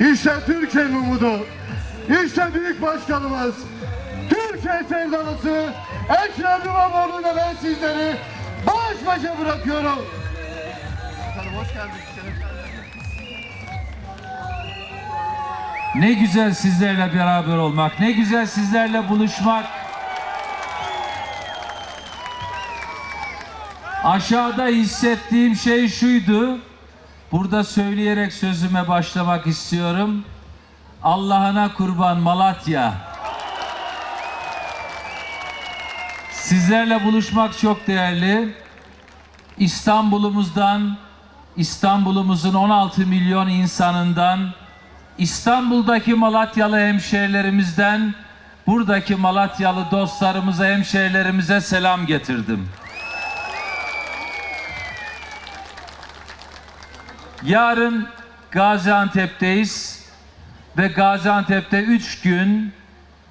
İşte Türkiye'nin umudu. İşte büyük başkanımız. Türkiye sevdalısı Ekrem İmamoğlu'na ben sizleri baş başa bırakıyorum. Hoş. Ne güzel sizlerle beraber olmak, ne güzel sizlerle buluşmak. Aşağıda hissettiğim şey şuydu. Burada söyleyerek sözüme başlamak istiyorum. Allah'ına kurban Malatya. Sizlerle buluşmak çok değerli. İstanbul'umuzdan, İstanbul'umuzun 16 milyon insanından, İstanbul'daki Malatyalı hemşehrilerimizden, buradaki Malatyalı dostlarımıza, hemşehrilerimize selam getirdim. Yarın Gaziantep'teyiz ve Gaziantep'te üç gün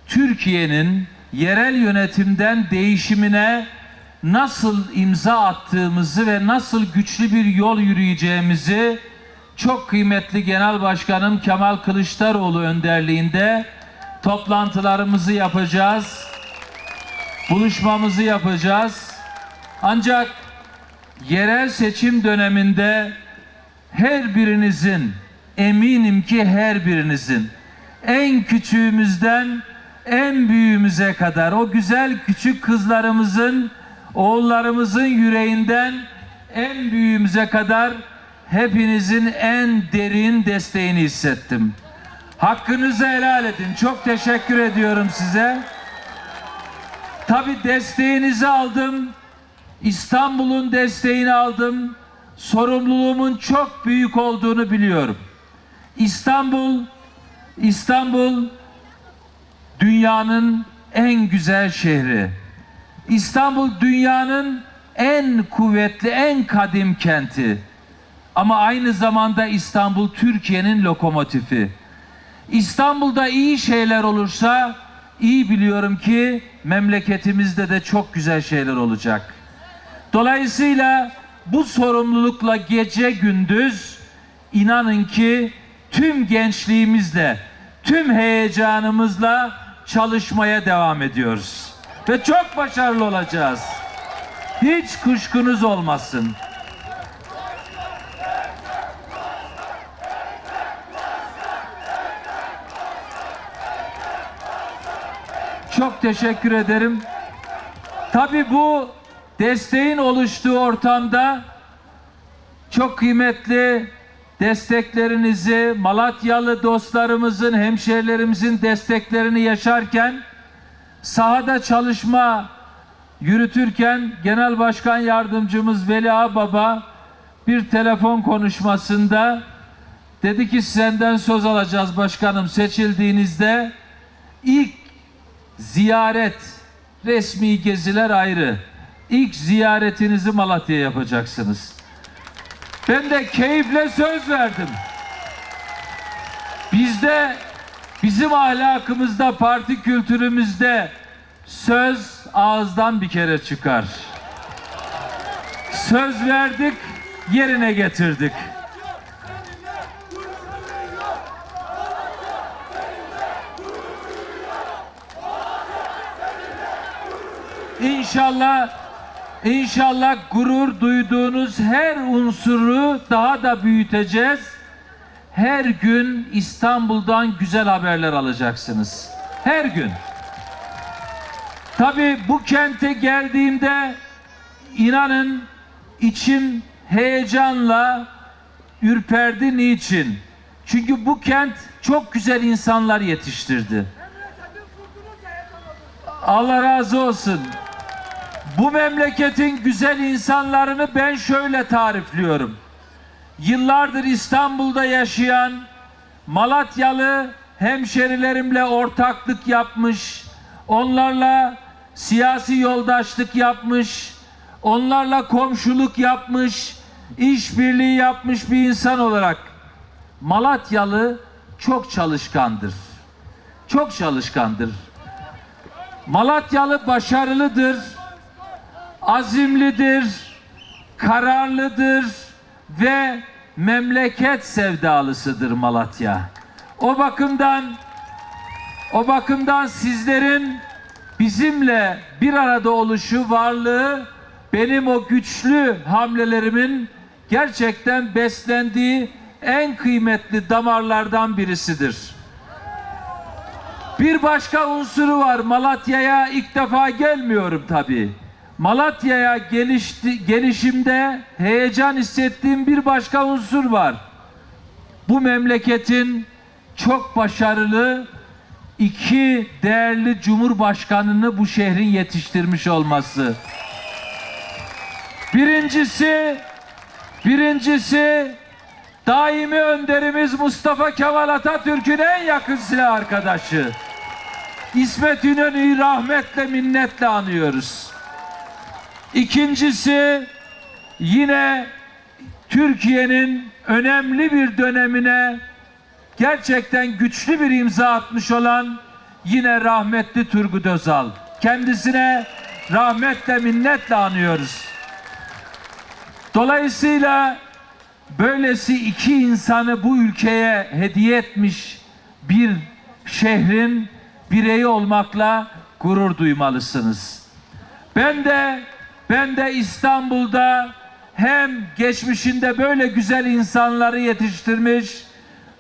Türkiye'nin yerel yönetimden değişimine nasıl imza attığımızı ve nasıl güçlü bir yol yürüyeceğimizi çok kıymetli Genel Başkanım Kemal Kılıçdaroğlu önderliğinde toplantılarımızı yapacağız. Buluşmamızı yapacağız. Ancak yerel seçim döneminde her birinizin eminim ki her birinizin en küçüğümüzden en büyüğümüze kadar o güzel küçük kızlarımızın oğullarımızın yüreğinden en büyüğümüze kadar hepinizin en derin desteğini hissettim. Hakkınızı helal edin. Çok teşekkür ediyorum size. Tabi desteğinizi aldım. İstanbul'un desteğini aldım. Sorumluluğumun çok büyük olduğunu biliyorum. İstanbul, İstanbul dünyanın en güzel şehri. İstanbul dünyanın en kuvvetli, en kadim kenti. Ama aynı zamanda İstanbul Türkiye'nin lokomotifi. İstanbul'da iyi şeyler olursa iyi biliyorum ki memleketimizde de çok güzel şeyler olacak. Dolayısıyla bu sorumlulukla gece gündüz inanın ki tüm gençliğimizle, tüm heyecanımızla çalışmaya devam ediyoruz. Ve çok başarılı olacağız. Hiç kuşkunuz olmasın. Çok teşekkür ederim. Tabii bu desteğin oluştuğu ortamda çok kıymetli desteklerinizi, Malatyalı dostlarımızın, hemşehrilerimizin desteklerini yaşarken sahada çalışma yürütürken Genel Başkan Yardımcımız Veli Ağbaba bir telefon konuşmasında dedi ki senden söz alacağız başkanım seçildiğinizde ilk ziyaret resmi geziler ayrı. İlk ziyaretinizi Malatya'ya yapacaksınız. Ben de keyifle söz verdim. Bizde bizim ahlakımızda, parti kültürümüzde söz ağızdan bir kere çıkar. Söz verdik, yerine getirdik. İnşallah İnşallah gurur duyduğunuz her unsuru daha da büyüteceğiz. Her gün İstanbul'dan güzel haberler alacaksınız. Her gün. Tabii bu kente geldiğimde inanın içim heyecanla ürperdi. Niçin? Çünkü bu kent çok güzel insanlar yetiştirdi. Allah razı olsun. Bu memleketin güzel insanlarını ben şöyle tarifliyorum. Yıllardır İstanbul'da yaşayan Malatyalı hemşerilerimle ortaklık yapmış, onlarla siyasi yoldaşlık yapmış, onlarla komşuluk yapmış, işbirliği yapmış bir insan olarak Malatyalı çok çalışkandır. Çok çalışkandır. Malatyalı başarılıdır azimlidir, kararlıdır ve memleket sevdalısıdır Malatya. O bakımdan o bakımdan sizlerin bizimle bir arada oluşu, varlığı benim o güçlü hamlelerimin gerçekten beslendiği en kıymetli damarlardan birisidir. Bir başka unsuru var. Malatya'ya ilk defa gelmiyorum tabii. Malatya'ya gelişti, gelişimde heyecan hissettiğim bir başka unsur var. Bu memleketin çok başarılı iki değerli cumhurbaşkanını bu şehrin yetiştirmiş olması. Birincisi, birincisi daimi önderimiz Mustafa Kemal Atatürk'ün en yakın silah arkadaşı. İsmet İnönü'yü rahmetle minnetle anıyoruz. İkincisi yine Türkiye'nin önemli bir dönemine gerçekten güçlü bir imza atmış olan yine rahmetli Turgut Özal. Kendisine rahmetle minnetle anıyoruz. Dolayısıyla böylesi iki insanı bu ülkeye hediye etmiş bir şehrin bireyi olmakla gurur duymalısınız. Ben de ben de İstanbul'da hem geçmişinde böyle güzel insanları yetiştirmiş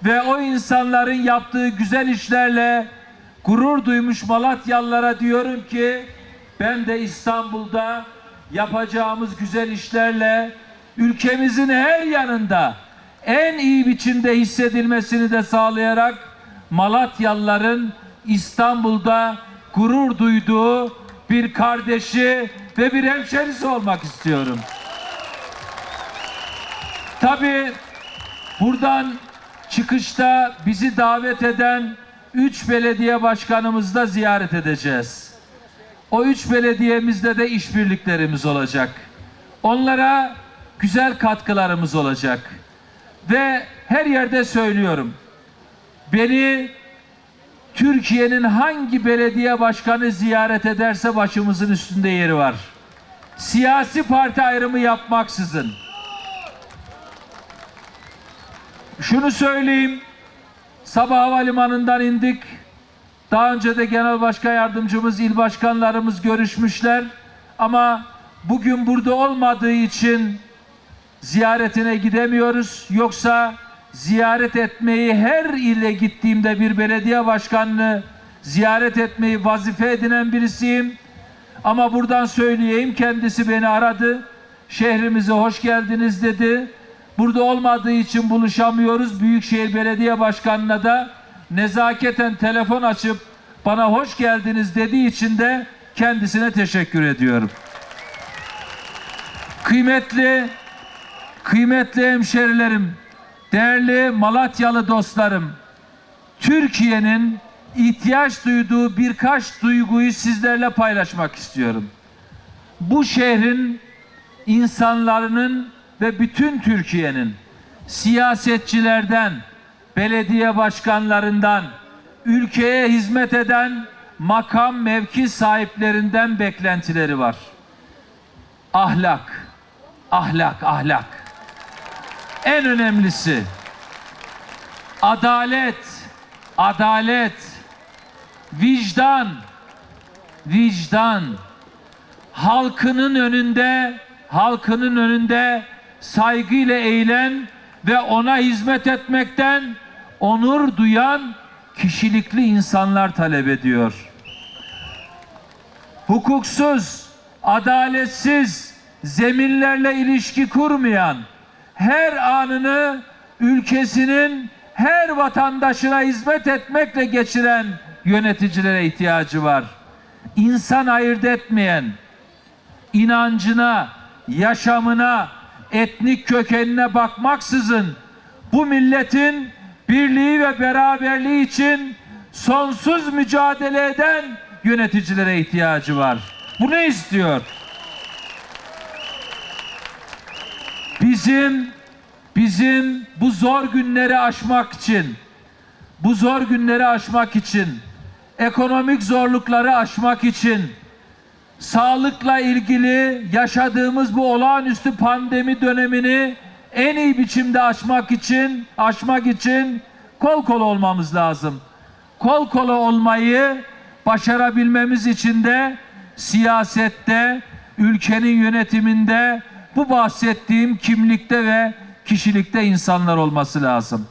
ve o insanların yaptığı güzel işlerle gurur duymuş Malatyalılara diyorum ki ben de İstanbul'da yapacağımız güzel işlerle ülkemizin her yanında en iyi biçimde hissedilmesini de sağlayarak Malatyalıların İstanbul'da gurur duyduğu bir kardeşi ve bir hemşerisi olmak istiyorum. Tabii buradan çıkışta bizi davet eden üç belediye başkanımızı da ziyaret edeceğiz. O üç belediyemizde de işbirliklerimiz olacak. Onlara güzel katkılarımız olacak. Ve her yerde söylüyorum. Beni Türkiye'nin hangi belediye başkanı ziyaret ederse başımızın üstünde yeri var. Siyasi parti ayrımı yapmaksızın. Şunu söyleyeyim. Sabah havalimanından indik. Daha önce de genel başkan yardımcımız, il başkanlarımız görüşmüşler. Ama bugün burada olmadığı için ziyaretine gidemiyoruz. Yoksa ziyaret etmeyi her ile gittiğimde bir belediye başkanını ziyaret etmeyi vazife edinen birisiyim. Ama buradan söyleyeyim kendisi beni aradı. Şehrimize hoş geldiniz dedi. Burada olmadığı için buluşamıyoruz. Büyükşehir Belediye Başkanı'na da nezaketen telefon açıp bana hoş geldiniz dediği için de kendisine teşekkür ediyorum. Kıymetli kıymetli hemşerilerim, değerli Malatyalı dostlarım, Türkiye'nin ihtiyaç duyduğu birkaç duyguyu sizlerle paylaşmak istiyorum. Bu şehrin insanların ve bütün Türkiye'nin siyasetçilerden, belediye başkanlarından, ülkeye hizmet eden makam mevki sahiplerinden beklentileri var. Ahlak, ahlak, ahlak. En önemlisi adalet, adalet, vicdan, vicdan. Halkının önünde, halkının önünde saygıyla eğilen ve ona hizmet etmekten onur duyan kişilikli insanlar talep ediyor. Hukuksuz, adaletsiz, zeminlerle ilişki kurmayan, her anını ülkesinin her vatandaşına hizmet etmekle geçiren yöneticilere ihtiyacı var. İnsan ayırt etmeyen, inancına, yaşamına, etnik kökenine bakmaksızın bu milletin birliği ve beraberliği için sonsuz mücadele eden yöneticilere ihtiyacı var. Bu ne istiyor? Bizim bizim bu zor günleri aşmak için bu zor günleri aşmak için ekonomik zorlukları aşmak için sağlıkla ilgili yaşadığımız bu olağanüstü pandemi dönemini en iyi biçimde aşmak için aşmak için kol kola olmamız lazım. Kol kola olmayı başarabilmemiz için de siyasette, ülkenin yönetiminde bu bahsettiğim kimlikte ve kişilikte insanlar olması lazım.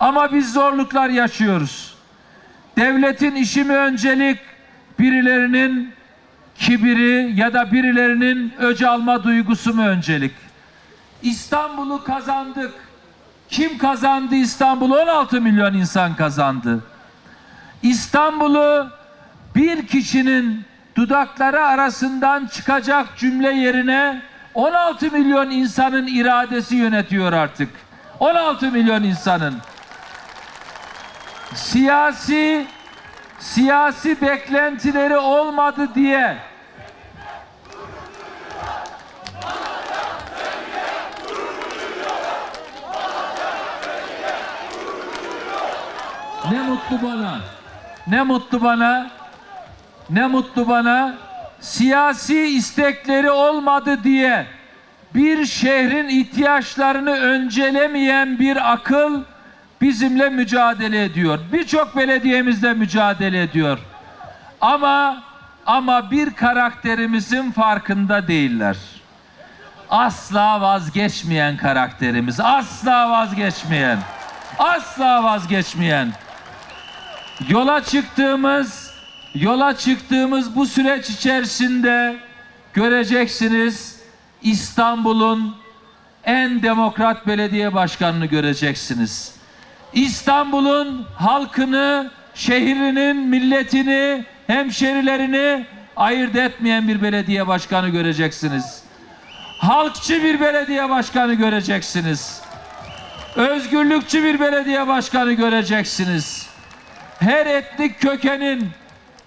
Ama biz zorluklar yaşıyoruz. Devletin işi mi öncelik, birilerinin kibiri ya da birilerinin öc alma duygusu mu öncelik? İstanbul'u kazandık. Kim kazandı İstanbul'u? 16 milyon insan kazandı. İstanbul'u bir kişinin dudakları arasından çıkacak cümle yerine 16 milyon insanın iradesi yönetiyor artık. 16 milyon insanın siyasi siyasi beklentileri olmadı diye Ne mutlu bana. Ne mutlu bana. Ne mutlu bana. Siyasi istekleri olmadı diye bir şehrin ihtiyaçlarını öncelemeyen bir akıl bizimle mücadele ediyor. Birçok belediyemizle mücadele ediyor. Ama ama bir karakterimizin farkında değiller. Asla vazgeçmeyen karakterimiz, asla vazgeçmeyen, asla vazgeçmeyen. Yola çıktığımız, yola çıktığımız bu süreç içerisinde göreceksiniz İstanbul'un en demokrat belediye başkanını göreceksiniz. İstanbul'un halkını, şehrinin, milletini, hemşerilerini ayırt etmeyen bir belediye başkanı göreceksiniz. Halkçı bir belediye başkanı göreceksiniz. Özgürlükçü bir belediye başkanı göreceksiniz. Her etnik kökenin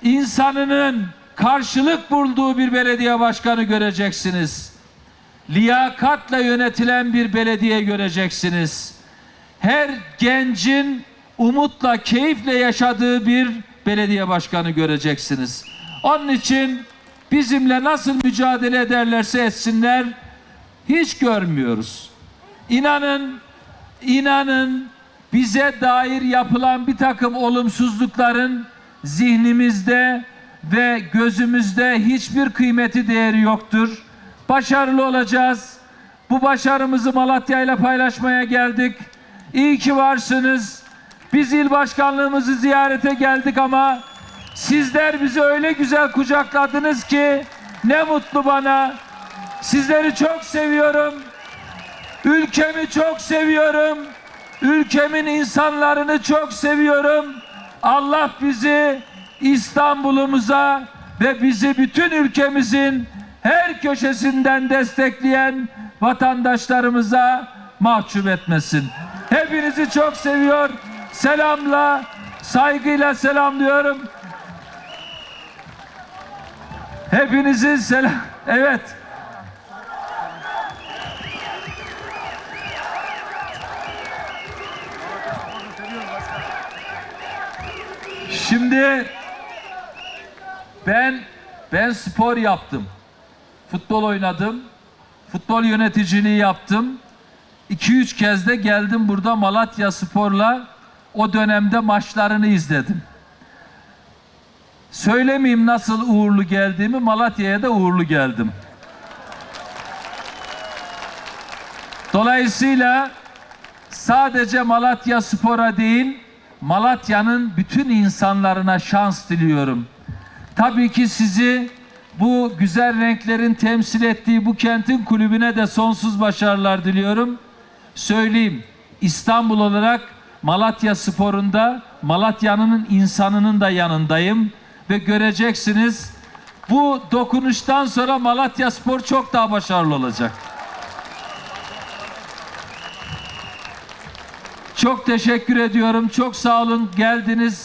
insanının karşılık bulduğu bir belediye başkanı göreceksiniz. Liyakatla yönetilen bir belediye göreceksiniz her gencin umutla, keyifle yaşadığı bir belediye başkanı göreceksiniz. Onun için bizimle nasıl mücadele ederlerse etsinler hiç görmüyoruz. İnanın, inanın bize dair yapılan bir takım olumsuzlukların zihnimizde ve gözümüzde hiçbir kıymeti değeri yoktur. Başarılı olacağız. Bu başarımızı Malatya ile paylaşmaya geldik. İyi ki varsınız. Biz il başkanlığımızı ziyarete geldik ama sizler bizi öyle güzel kucakladınız ki ne mutlu bana. Sizleri çok seviyorum. Ülkemi çok seviyorum. Ülkemin insanlarını çok seviyorum. Allah bizi İstanbul'umuza ve bizi bütün ülkemizin her köşesinden destekleyen vatandaşlarımıza mahcup etmesin. Hepinizi çok seviyor. Selamla, saygıyla selamlıyorum. Hepinizi selam. Evet. Şimdi ben ben spor yaptım. Futbol oynadım. Futbol yöneticiliği yaptım. 2-3 kez de geldim burada Malatya Spor'la o dönemde maçlarını izledim. Söylemeyeyim nasıl uğurlu geldiğimi Malatya'ya da uğurlu geldim. Dolayısıyla sadece Malatya Spor'a değil Malatya'nın bütün insanlarına şans diliyorum. Tabii ki sizi bu güzel renklerin temsil ettiği bu kentin kulübüne de sonsuz başarılar diliyorum. Söyleyeyim İstanbul olarak Malatya Spor'unda Malatya'nın insanının da yanındayım ve göreceksiniz bu dokunuştan sonra Malatya Spor çok daha başarılı olacak. Çok teşekkür ediyorum. Çok sağ olun geldiniz.